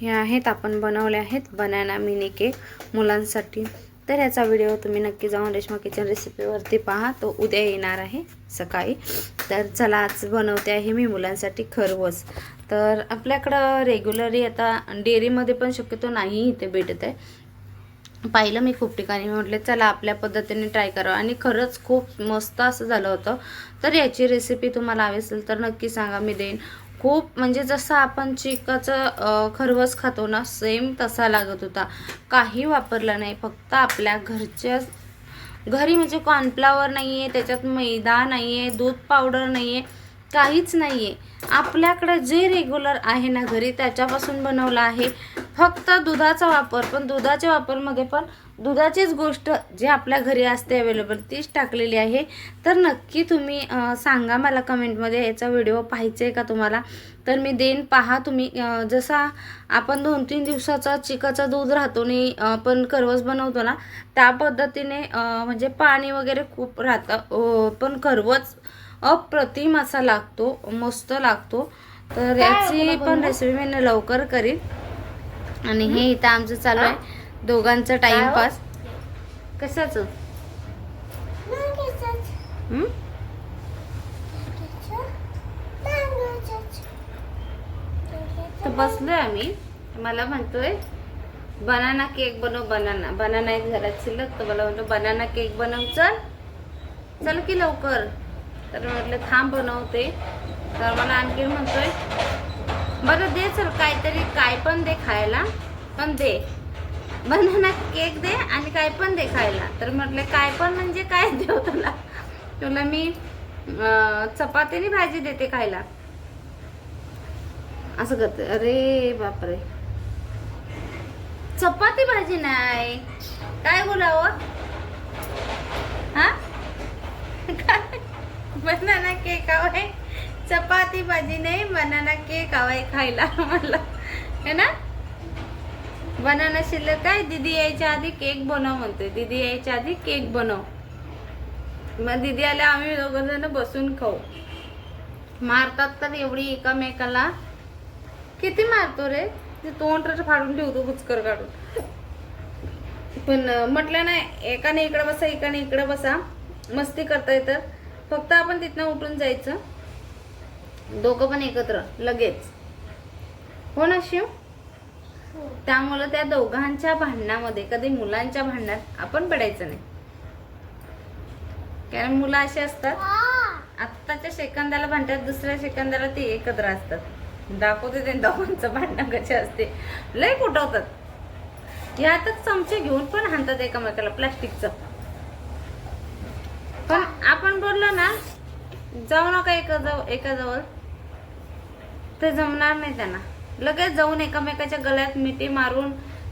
हे आहेत आपण बनवले आहेत बनाना मिनी केक मुलांसाठी. तर याचा व्हिडिओ तुम्ही नक्की जाऊन रेश्मा किचन रेसिपीवरती पहा तो उद्या येणार आहे सकाळी. तर चला आज बनवते आहे मी मुलांसाठी खरवस. तर आपल्याकडं रेग्युलरली आता डेअरीमध्ये पण शक्यतो नाही इथे भेटत आहे. पाहिलं मी खूप ठिकाणी म्हटले म्हटलं चला आपल्या पद्धतीने ट्राय करावं. आणि खरंच खूप मस्त असं झालं होतं. तर याची रेसिपी तुम्हाला हवी असेल तर नक्की सांगा मी देईन. खूप म्हणजे जसं आपण चिकाचं खरवस खातो ना सेम तसा लागत होता. काही वापरला नाही फक्त आपल्या घरच्या घरी म्हणजे कॉर्नफ्लावर नाही आहे त्याच्यात मैदा नाही आहे दूध पावडर नाही आहे काहीच नाही आहे आपल्याकडं जे रेग्युलर आहे ना घरी त्याच्यापासून बनवलं आहे. फक्त दुधाचा वापर पण दुधाच्या वापरमध्ये पण दुधाचीच गोष्ट जे आपल्या घरी असते अवेलेबल तीच टाकलेली आहे. तर नक्की तुम्ही सांगा मला कमेंटमध्ये याचा व्हिडिओ पाहायचा आहे का तुम्हाला? तर मी देईन पहा तुम्ही जसा आपण दोन तीन दिवसाचा चिकाचं दूध राहतो आणि आपण करवस बनवतो ना त्या पद्धतीने म्हणजे पाणी वगैरे खूप राहतं. पण करवस अप्रतिम असा लागतो मस्त लागतो. तर याची पण रेसिपी मी लवकर करीन. आणि हे इथं आमचं चालू आहे. दोघांचा टाइमपास कशाचं? तर बसलोय आम्ही. मला म्हणतोय बनाना केक बनव बनाना बनाना एक घरात शिल्लक. तर मला म्हणतो बनाना केक बनव चल. चल की लवकर. तर म्हटलं थांब बनवते. तर मला आणखी म्हणतोय बरं दे चल काहीतरी काय पण दे खायला. पण दे. बनाना केक दे आणि काय पण दे खायला. तर म्हटलं काय पण म्हणजे काय देऊ तुला? तुला मी चपातीने भाजी देते खायला. असं करते अरे बापरे. चपाती भाजी नाही. काय बोलावं? हा? काय? बनाना केक आहे चपाती भाजी नाही बनाना केक हवाय खायला मला है ना? बनाना शिल्लक काय दीदी यायच्या आधी केक बनव म्हणते दीदी यायच्या आधी केक बनव. मग दीदी आल्या आम्ही दोघं जण बसून खाऊ. मारतात तर एवढी एकामेकाला. किती मारतो रे? ते तोंड फाडून ठेवतो बुचकर काढून. पण म्हटलं नाही एकाने इकडे बसा एकाने इकडे बसा. मस्ती करता येतं फक्त आपण तिथनं उठून जायचं. दोघं पण एकत्र लगेच. हो ना शिव? त्यामुळं त्या दोघांच्या भांडणामध्ये कधी मुलांच्या भांडणात आपण पडायचं नाही. कारण मुलं अशी असतात आत्ताच्या सेकंदाला भांडतात दुसऱ्या सेकंदाला ते एकत्र असतात. दाखवते ते दोघांचं भांडणं कसे असते. लय कुटवतात यातच चमचे घेऊन पण हाणतात एकामेकाला प्लास्टिकचं. पण आपण बोललो ना जाऊ नका एका जवळ एका जवळ. ते जमणार नाही त्यांना. लगेच जाऊन एकामेकाच्या गळ्यात मिठी मारून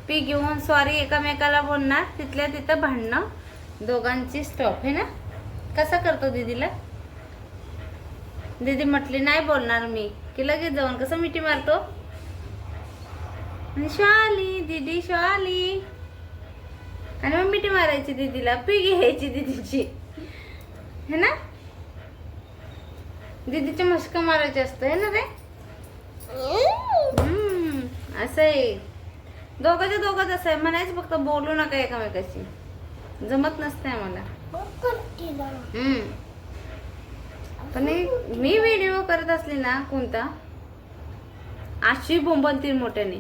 पी घेऊन सॉरी एकामेकाला बोलणार. तिथल्या तिथं भांडणं. दोघांची स्टॉप आहे ना? कसा करतो दीदीला? दीदी म्हटली नाही बोलणार मी. की लगेच जाऊन कसं मिठी मारतो? आणि शाली दीदी शाली. आणि मग मिठी मारायची दीदीला पी घ्यायची दीदीची. है ना? दीदीचे मस्का मारायचे असतं है ना रे? असं आहे. दोघांच्या दोघंच असं आहे. म्हणायचं फक्त बोलू नका एकामेकाशी. जमत नसते आम्हाला. पण मी व्हिडिओ करत असली ना कोणता? अशी बोंबलतील मोठ्याने.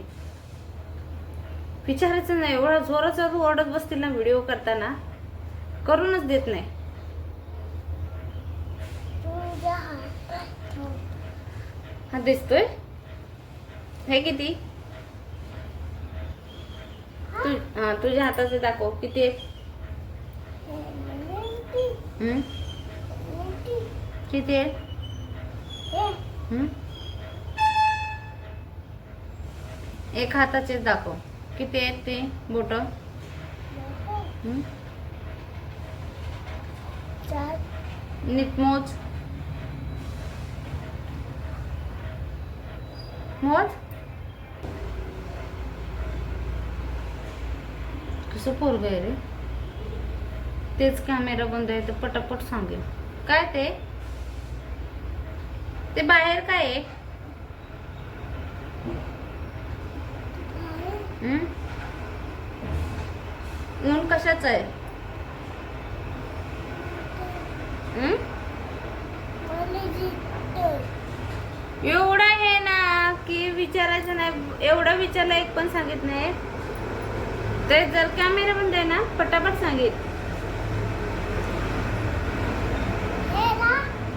विचारायचं नाही एवढा जोराचा ओरडत बसतील ना व्हिडिओ करताना. करूनच देत नाही. हा दिसतोय? हे किती? तू हा तुझ्या हाताचे दाखव. किती आहे किती आहे एक हाताचेच दाखव. किती आहेत ते बोट? नीट मोज मोज? असं पोरग आहे रे. तेच कॅमेरा बंद आहे तर पटापट सांगेल काय ते? ते बाहेर काय आहे? ऊन कशाच आहे? हं? एवढं आहे ना की विचारायचं नाही. एवढं विचारलं एक पण सांगित नाही. ते जर कॅमेरा पण दे ना पटापट सांगेल.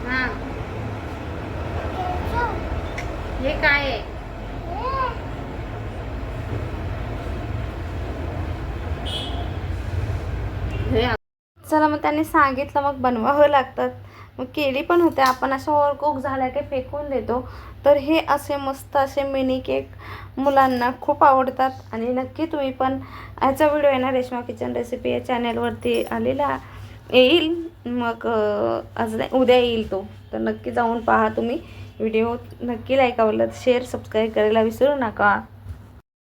हा. हे काय आहे? चला मग त्यांनी सांगितलं मग बनवावं लागतात. मग केली पण होते आपण अशा ओव्हरकुक झाल्या की फेकून देतो. तर हे असे मस्त असे मिनी केक मुलांना खूप आवडतात. आणि नक्की तुम्ही पण ह्याचा व्हिडिओ आहे ना रेशमा किचन रेसिपी या चॅनलवरती आलेला येईल. मग आज नाही उद्या येईल तो. तर नक्की जाऊन पहा तुम्ही. व्हिडिओ नक्की लाईक आवडला शेअर सबस्क्राईब करायला विसरू नका.